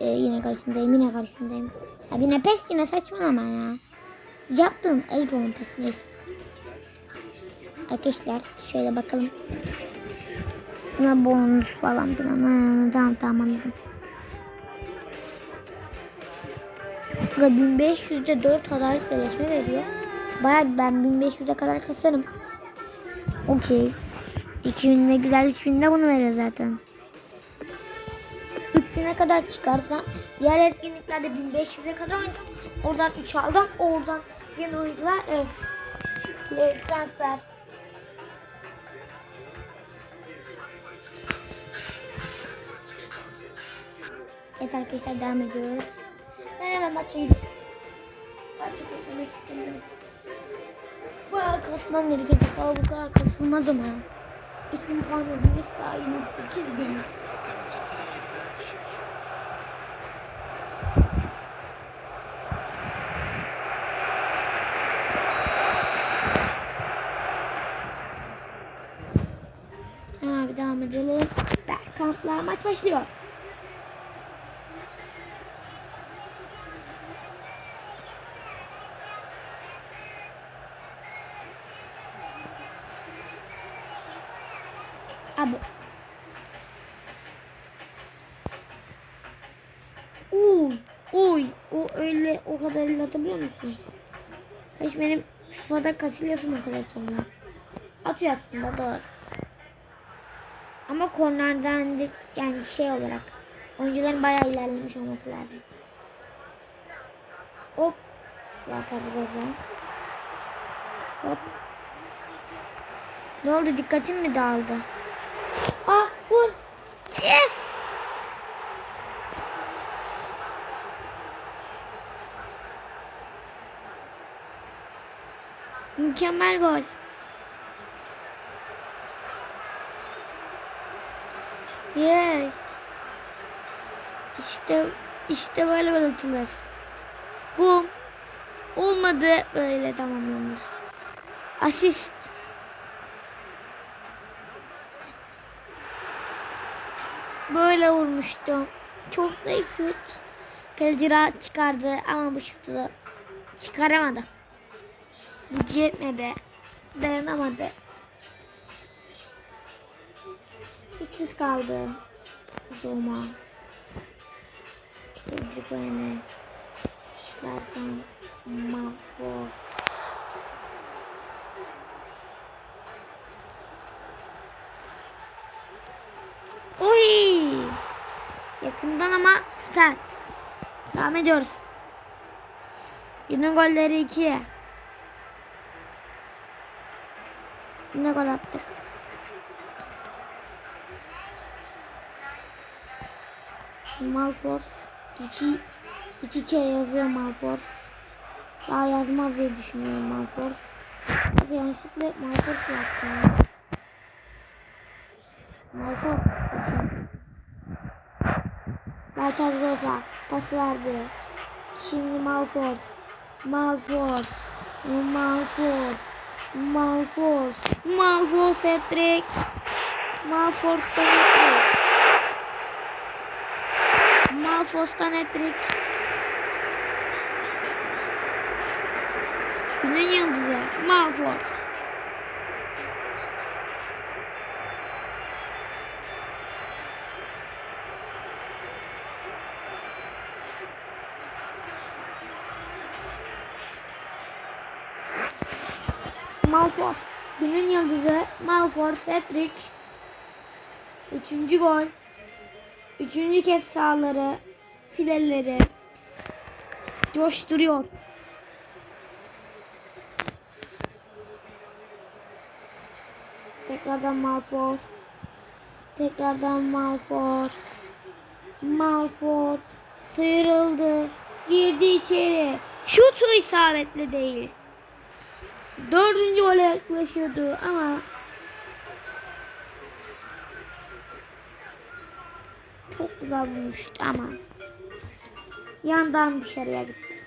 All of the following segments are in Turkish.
Ee, yine karşısındayım yine karşısındayım. Ya yine pes yine saçmalama ya. Yaptın ayıp olun pes neyse. Arkadaşlar şöyle bakalım. Buna bonus falan filan. Tamam tamam anladım. Ve 1500'de 4 aday sözleşme veriyor. Baya ben 1500'e kadar kasarım. Okey. 2000 ne güzel 3000 de bunu veriyor zaten. 3000'e kadar çıkarsa diğer etkinliklerde 1500'e kadar oynayacağım. Oradan 3 aldım. Oradan yeni oyuncular. Ve transfer. Evet arkadaşlar devam ediyoruz. Ben hemen maça gidiyorum. Maça gitmek kadar kasmam. Ama bu kadar kasılmadım ha. 3000 puan ödülmesi daha yine 8000. Edelim. Berkamp'la maç başlıyor. Abi. Uy, uy, o öyle o kadar atabiliyor musun? Hiç benim FIFA'da Casillas'ım o kadar atamıyor. Atıyor aslında doğru. Ama de yani şey olarak oyuncuların bayağı ilerlemiş olması lazım. Hop. Zaten Roza. Hop. Ne oldu dikkatim mi dağıldı? Ah vur. Yes. Mükemmel gol. İşte böyle gol atılır. Bu olmadı böyle tamamlanır. Asist. Böyle vurmuştum. Çok zayıf şut. Kaleci rahat çıkardı ama bu şutu da çıkaramadı. Gücü yetmedi. Dayanamadı. Güçsüz kaldı. Zoma. Enes. Berkan. Mahvoz. Oy! Yakından ama sert. Devam ediyoruz. Günün golleri 2. Yine gol attık. Malfor 2 iki kere yazıyor Malfor. Daha yazmaz diye düşünüyorum Malfor. Yanlışlıkla Malfor yaptım. Malfor. Baltaz Rosa pas verdi. Şimdi Malfor. Malfor. Malfor. Malfor. Malfor Cedric. Malfor Cedric. Malfos'tan etrik. Günün yıldızı Malfos. Malfos. Günün yıldızı Malfos Cedric. Üçüncü gol. Üçüncü kez sağları, fileleri coşturuyor. Tekrardan Malfort. Tekrardan Malfort. Malfort sıyrıldı. Girdi içeri. Şutu isabetli değil. Dördüncü gole yaklaşıyordu ama çok güzel vurmuştu ama yandan dışarıya gitti.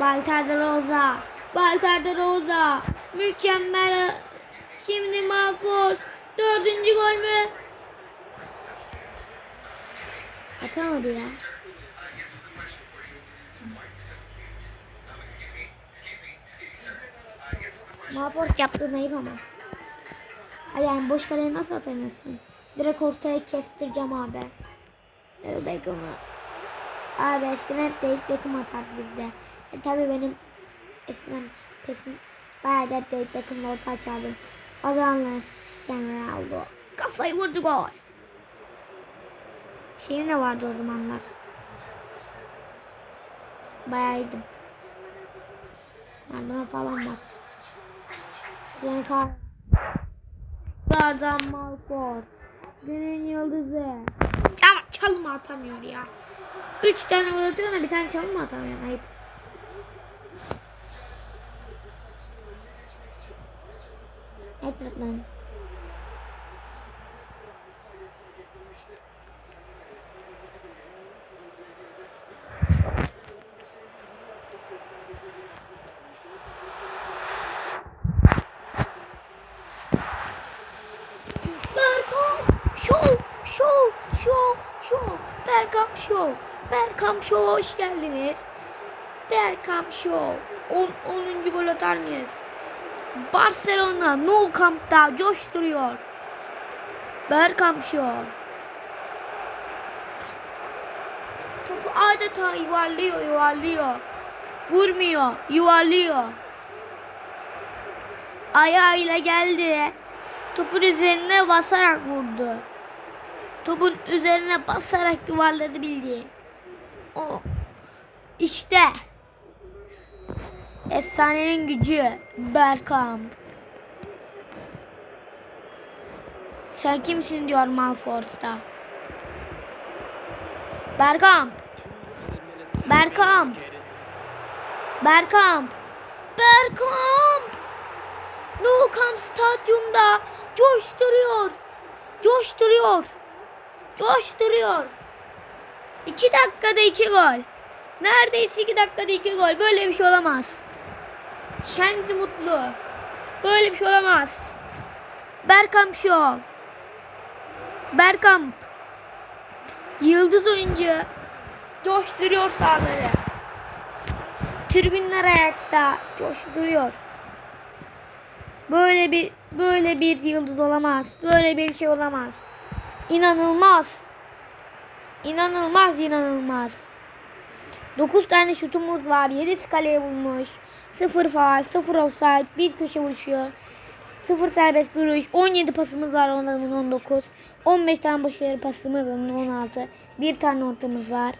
Baltar Rosa Walter de Rosa. Mükemmel. Şimdi Malfoy. Dördüncü gol mü? Atamadı ya. Malfoy yaptığın ayıp ama. Yani boş kaleye nasıl atamıyorsun? Direkt ortaya kestireceğim abi. Beckham'ı. Abi eskiden hep David Beckham atardı bizde. E, tabii benim eskiden kesin bayağı da David Beckham'la orta açardım. O zamanlar Cristiano Ronaldo. Kafayı vurdu gol. Şeyim de vardı o zamanlar. Bayağı iyiydim. Yardıma falan var. Frank Lardan Malfoy. Günün yıldızı. Ama çalım atamıyor ya. Üç tane gol atıyor da bir tane çalım mı atamıyor? Ayıp. Evet lan. Berkam Show, Show, Show. Berkam Show. Berkam Show hoş geldiniz. Berkam Show. 10. 10. gol atar mıyız? Barcelona Nou Camp'ta coşturuyor. Berkam Show. Topu adeta yuvarlıyor, yuvarlıyor. Vurmuyor, yuvarlıyor. Ayağıyla geldi. Topun üzerine basarak vurdu. Topun üzerine basarak yuvarladı bildiği. O işte efsanenin gücü Berkamp. Sen kimsin diyor Malforce'da. Berkamp. Berkamp. Berkamp. Berkamp. Nou Camp stadyumda coşturuyor. Coşturuyor. Coşturuyor. İki dakikada iki gol. Neredeyse iki dakikada iki gol. Böyle bir şey olamaz. Kendi mutlu. Böyle bir şey olamaz. Berkamp Show. Berkamp. Yıldız oyuncu. Coşturuyor sahaları. Tribünler ayakta. Coşturuyor. Böyle bir böyle bir yıldız olamaz. Böyle bir şey olamaz. İnanılmaz. İnanılmaz inanılmaz. 9 tane şutumuz var. 7 kaleye vurmuş. 0 faal, 0 offside, 1 köşe vuruşu. 0 serbest vuruş. 17 pasımız var onların 19. 15 tane başarı pasımız onun 16. 1 tane ortamız var.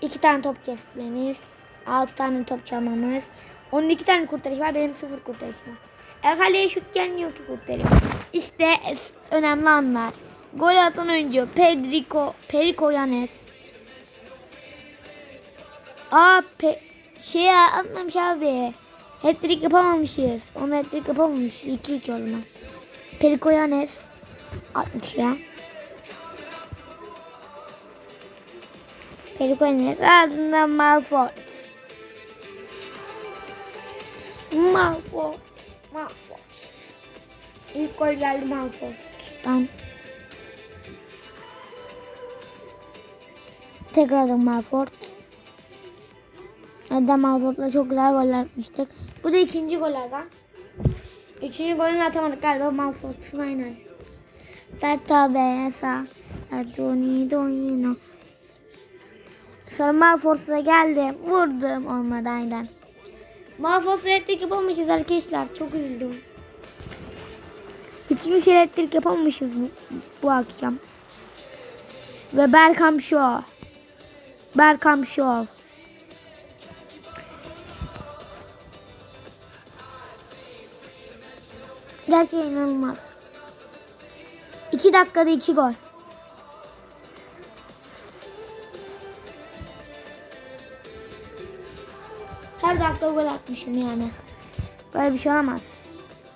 2 tane top kesmemiz. 6 tane top çalmamız. 12 tane kurtarış var. Benim 0 kurtarışım var. El kaleye şut gelmiyor ki kurtarayım. İşte önemli anlar. Gol atan oyuncu Pedrico, Perico Yanes. Aa pe şey atmamış abi. Hat-trick yapamamışız. Onu hat-trick yapamamış. 2-2 o zaman. Perico Yanes atmış ya. Perico Yanes ardından Malfoy. Malfoy. Malfoy. İlk gol geldi Malfoy'dan. Tekrardan Malfoy. Erdem Malfoy'la çok güzel goller atmıştık. Bu da ikinci gol adam. Üçüncü golünü atamadık galiba Malfoy'sun aynen. Tata besa. Adoni donino. Sonra Malfoy'a geldim. Vurdum olmadı aynen. Malfoy'la elektrik yapamamışız arkadaşlar. Çok üzüldüm. Hiçbir şey elektrik yapamamışız bu akşam. Ve Berkam Show. Berkam Show. Gerçekten inanılmaz. 2 dakikada 2 gol. Her dakika gol atmışım yani. Böyle bir şey olamaz.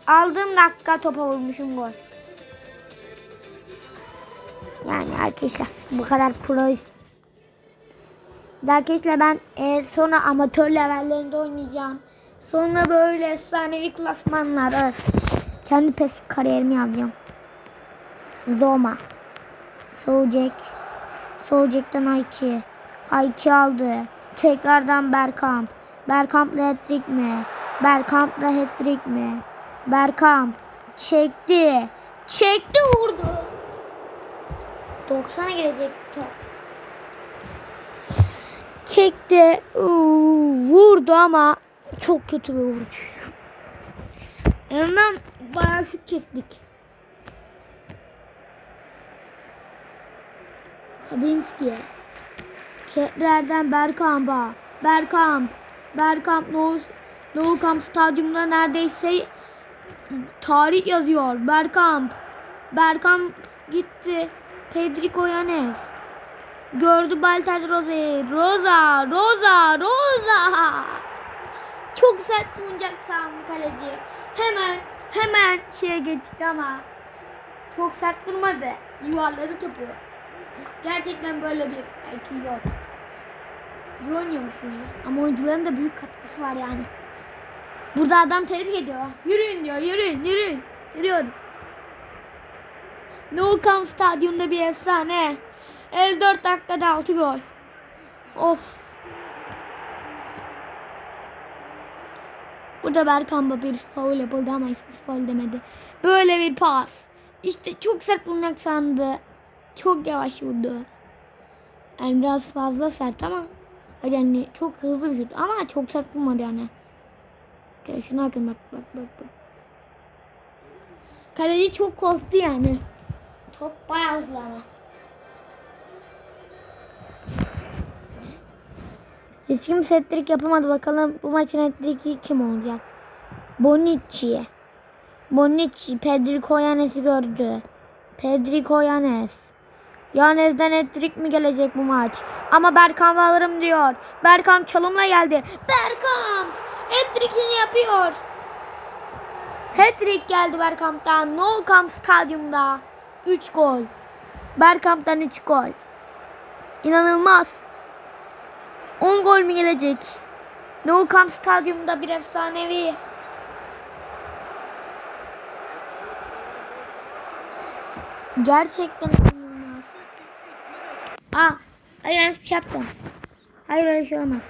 Aldığım dakika topa vurmuşum gol. Yani arkadaşlar bu kadar proyuz. Arkadaşlar ben e, sonra amatör levellerinde oynayacağım. Sonra böyle efsanevi klasmanlar. Evet. Kendi pes kariyerimi yazacağım. Zoma. Sojek. Sojek'ten Hayki. Hayki aldı. Tekrardan Berkamp. Berkamp'la hat-trick mi? Berkamp'la hat-trick mi? Berkamp. Çekti. Çekti vurdu. 90'a girecek top. Çekti. Vurdu ama çok kötü bir vuruş. En bayağı şut çektik. Kabinski'ye. Kepler'den Berkamp'a. Berkamp. Berkamp No, no Camp Stadyumunda neredeyse tarih yazıyor. Berkamp. Berkamp gitti. Pedrico Yanes. Gördü Baltar Rosa'yı. Rosa, Rosa, Rosa. Çok sert bulunacak sandı kaleci. Hemen, hemen şeye geçti ama çok sert durmadı. Yuvarladı topu. Gerçekten böyle bir IQ yok. İyi oynuyormuşum ya. Ama oyuncuların da büyük katkısı var yani. Burada adam tehdit ediyor. Yürüyün diyor. Yürüyün, yürüyün. Yürüyorum. Camp Stadyum'da bir efsane. 54 dakikada 6 gol. Of. Burada Berkan'ba bir faul yapıldı ama hiçbir faul demedi. Böyle bir pas. İşte çok sert vurmak sandı. Çok yavaş vurdu. Yani biraz fazla sert ama yani çok hızlı bir şut ama çok sert vurmadı yani. Gel şuna bakın bak bak bak bak. Kaleci çok korktu yani. Top bayağı hızlı ama. Hiç kimse hat-trick yapamadı. Bakalım bu maçın hat-trick'i kim olacak? Bonucci. Bonucci. Pedrico Yanes'i gördü. Pedrico Yanes. Yanes'den hat-trick mi gelecek bu maç? Ama Berkan alırım diyor. Berkan çalımla geldi. Berkan! Hat-trick'ini yapıyor. Hat-trick geldi Berkamp'tan. No Camp Stadyum'da. 3 gol. Berkamp'tan 3 gol. İnanılmaz. 10 gol mü gelecek? Nou Camp Stadyum'da bir efsanevi. Gerçekten inanılmaz. Aa, hayır yanlış bir şey yaptım. Hayır öyle şey olmaz.